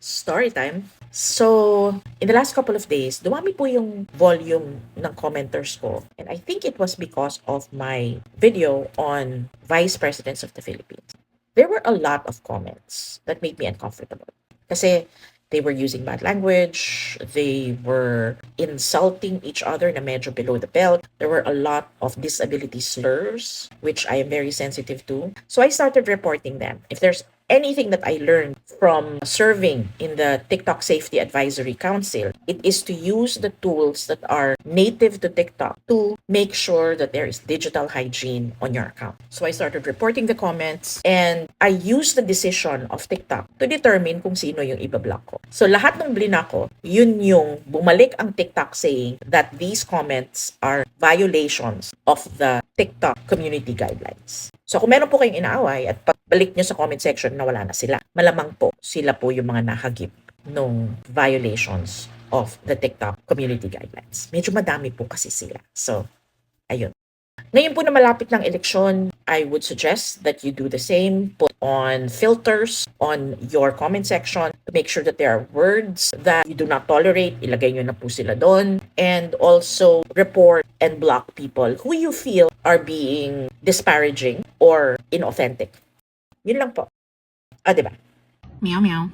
Story time. So, in the last couple of days, dumami po yung volume ng commenters ko. And I think it was because of my video on Vice Presidents of the Philippines. There were a lot of comments that made me uncomfortable. Kasi they were using bad language, they were insulting each other na medyo below the belt. There were a lot of disability slurs, which I am very sensitive to. So I started reporting them. If there's anything that I learned from serving in the TikTok Safety Advisory Council, it is to use the tools that are native to TikTok to make sure that there is digital hygiene on your account. So I started reporting the comments and I used the decision of TikTok to determine kung sino yung ibablock ko. So lahat ng blinak ko, yun yung bumalik ang TikTok saying that these comments are violations of the TikTok community guidelines. So kung meron po kayong inaaway at pagbalik nyo sa comment section na wala na sila, malamang po sila po yung mga nahagip nung violations of the TikTok community guidelines. Medyo madami po kasi sila. So, ayun. Ngayon po na malapit ng eleksyon, I would suggest that you do the same. Put on filters on your comment section to make sure that there are words that you do not tolerate. Ilagay nyo na po sila doon. And also report and block people who you feel are being disparaging or inauthentic. Yun lang po. Ah, di ba? Meow meow.